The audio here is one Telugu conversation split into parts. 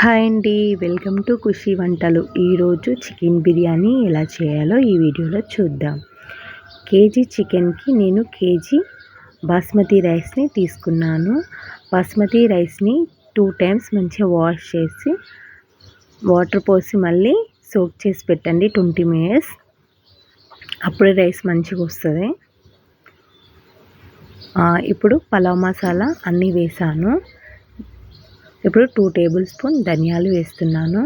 హాయ్ అండి వెల్కమ్ టు ఖుషి వంటలు. ఈరోజు చికెన్ బిర్యానీ ఎలా చేయాలో ఈ వీడియోలో చూద్దాం. కేజీ చికెన్కి నేను కేజీ బాస్మతి రైస్ని తీసుకున్నాను. బాస్మతి రైస్ని టూ టైమ్స్ మంచిగా వాష్ చేసి వాటర్ పోసి మళ్ళీ సోక్ చేసి పెట్టండి ట్వంటీ మినిట్స్. అప్పుడే రైస్ మంచిగా వస్తుంది. ఇప్పుడు పలావ్ మసాలా అన్నీ వేసాను. ఇప్పుడు టూ టేబుల్ స్పూన్ ధనియాలు వేస్తున్నాను.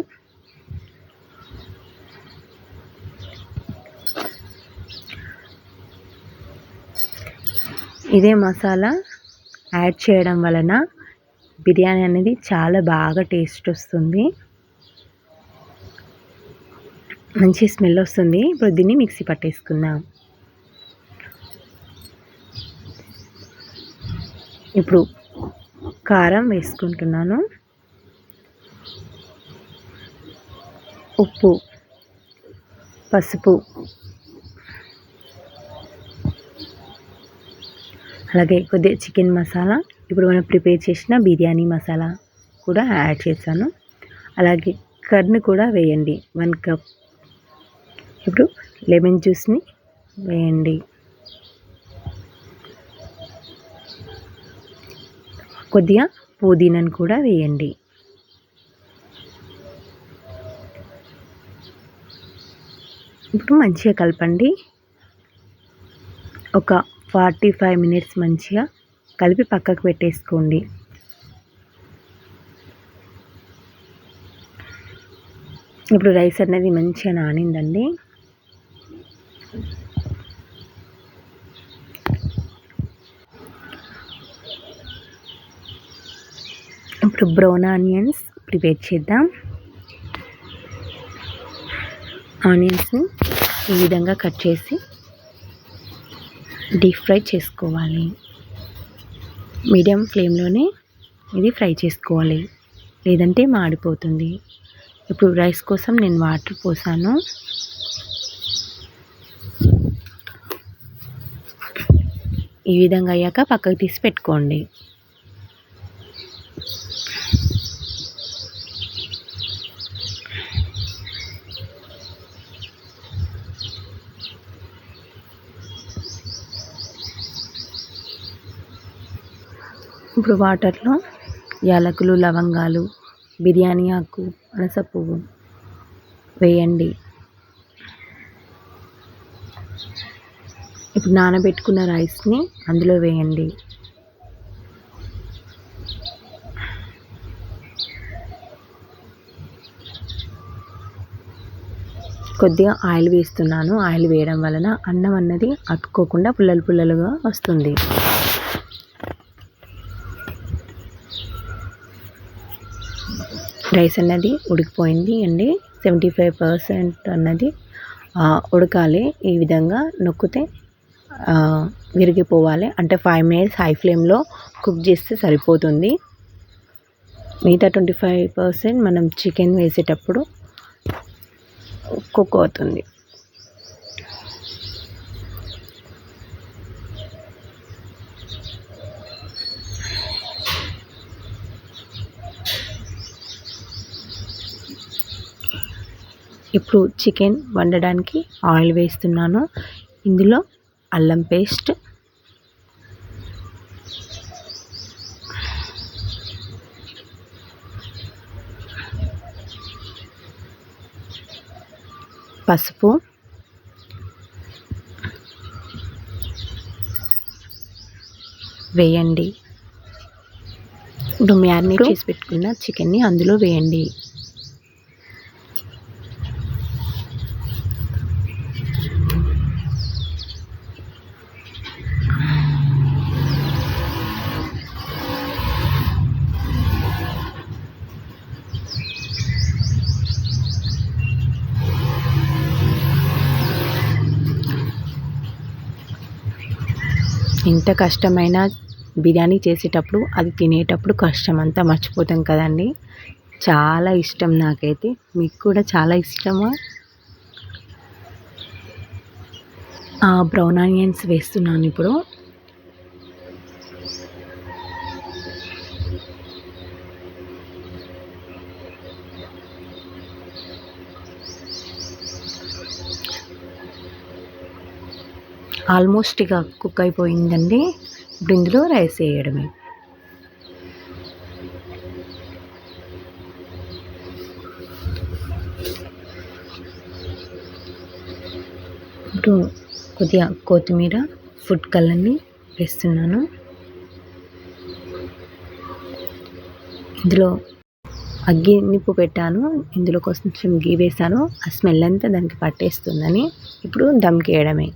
ఇదే మసాలా యాడ్ చేయడం వలన బిర్యానీ అనేది చాలా బాగా టేస్ట్ వస్తుంది. మంచి స్మెల్ వస్తుంది. ఇప్పుడు దీన్ని మిక్సీ పట్టేసుకుందాం. ఇప్పుడు కారం వేసుకుంటున్నాను. ఉప్పు పసుపు అలాగే కొద్దిగా చికెన్ మసాలా. ఇప్పుడు మనం ప్రిపేర్ చేసిన బిర్యానీ మసాలా కూడా యాడ్ చేశాను. అలాగే కర్న్ కూడా వేయండి. One cup. ఇప్పుడు లెమన్ జ్యూస్ని వేయండి. కొద్దిగా పుదీనాను కూడా వేయండి. ఇప్పుడు మంచిగా కలపండి. ఒక ఫార్టీ ఫైవ్ మినిట్స్ మంచిగా కలిపి పక్కకు పెట్టేసుకోండి. ఇప్పుడు రైస్ అనేది మంచిగా నానిందండి. ఇప్పుడు బ్రౌన్ ఆనియన్స్ ప్రిపేర్ చేద్దాం. ఆనియన్స్ని ఈ విధంగా కట్ చేసి డీప్ ఫ్రై చేసుకోవాలి. మీడియం ఫ్లేమ్లోనే ఇది ఫ్రై చేసుకోవాలి. లేదంటే మాడిపోతుంది. ఇప్పుడు రైస్ కోసం నేను వాటర్ పోసాను. ఈ విధంగా అయ్యాక పక్కకు తీసి పెట్టుకోండి. ఇప్పుడు వాటర్లో యాలకులు లవంగాలు బిర్యానీ ఆకు పనస పువ్వు వేయండి. ఇప్పుడు నానబెట్టుకున్న రైస్ని అందులో వేయండి. కొద్దిగా ఆయిల్ వేస్తున్నాను. ఆయిల్ వేయడం వలన అన్నం అన్నది అతుక్కోకుండా పుల్లలు పుల్లలుగా వస్తుంది. రైస్ అన్నది ఉడికిపోయింది అండి. సెవెంటీ ఫైవ్ పర్సెంట్ అన్నది ఉడకాలి. ఈ విధంగా నొక్కితే విరిగిపోవాలి. అంటే ఫైవ్ మినిట్స్ హై ఫ్లేమ్లో కుక్ చేస్తే సరిపోతుంది. మిగతా ట్వంటీ ఫైవ్ పర్సెంట్ మనం చికెన్ వేసేటప్పుడు కుక్ అవుతుంది. ఇప్పుడు చికెన్ వండడానికి ఆయిల్ వేస్తున్నాను. ఇందులో అల్లం పేస్ట్. పసుపు. వేయండి. ఇప్పుడు మ్యారినేట్ చేసి పెట్టుకున్న చికెన్ని అందులో వేయండి. ఎంత కష్టమైన బిర్యానీ చేసేటప్పుడు అది తినేటప్పుడు కష్టం అంతా మర్చిపోతాం కదండి. చాలా ఇష్టం నాకైతే. మీకు కూడా చాలా ఇష్టమా? బ్రౌన్ ఆనియన్స్ వేస్తున్నాను ఇప్పుడు. ఆల్మోస్ట్ ఇక కుక్ అయిపోయిందండి ఇప్పుడు ఇందులో రైస్ వేయడమే. ఇప్పుడు కొద్దిగా కొత్తిమీర ఫుడ్ కలర్ని వేస్తున్నాను. ఇందులో అగ్గి నిప్పు పెట్టాను. ఇందులో కొంచెం గీ వేసాను ఆ స్మెల్ అంతా దానికి పట్టేస్తుందని. ఇప్పుడు దమ్కి వేయడమే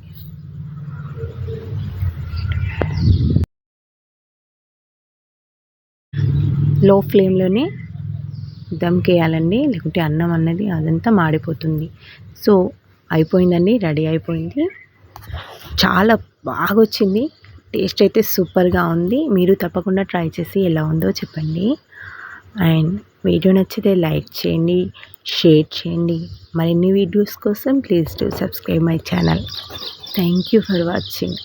లో ఫ్లేమ్లోనే దమ్కేయాలండి లేకుంటే అన్నం అన్నది అదంతా మాడిపోతుంది. సో అయిపోయిందండి రెడీ అయిపోయింది. చాలా బాగా వచ్చింది టేస్ట్ అయితే సూపర్గా ఉంది. మీరు తప్పకుండా ట్రై చేసి ఎలా ఉందో చెప్పండి. అండ్ వీడియో నచ్చితే లైక్ చేయండి షేర్ చేయండి. మరిన్ని వీడియోస్ కోసం please to subscribe my channel. Thank you for watching.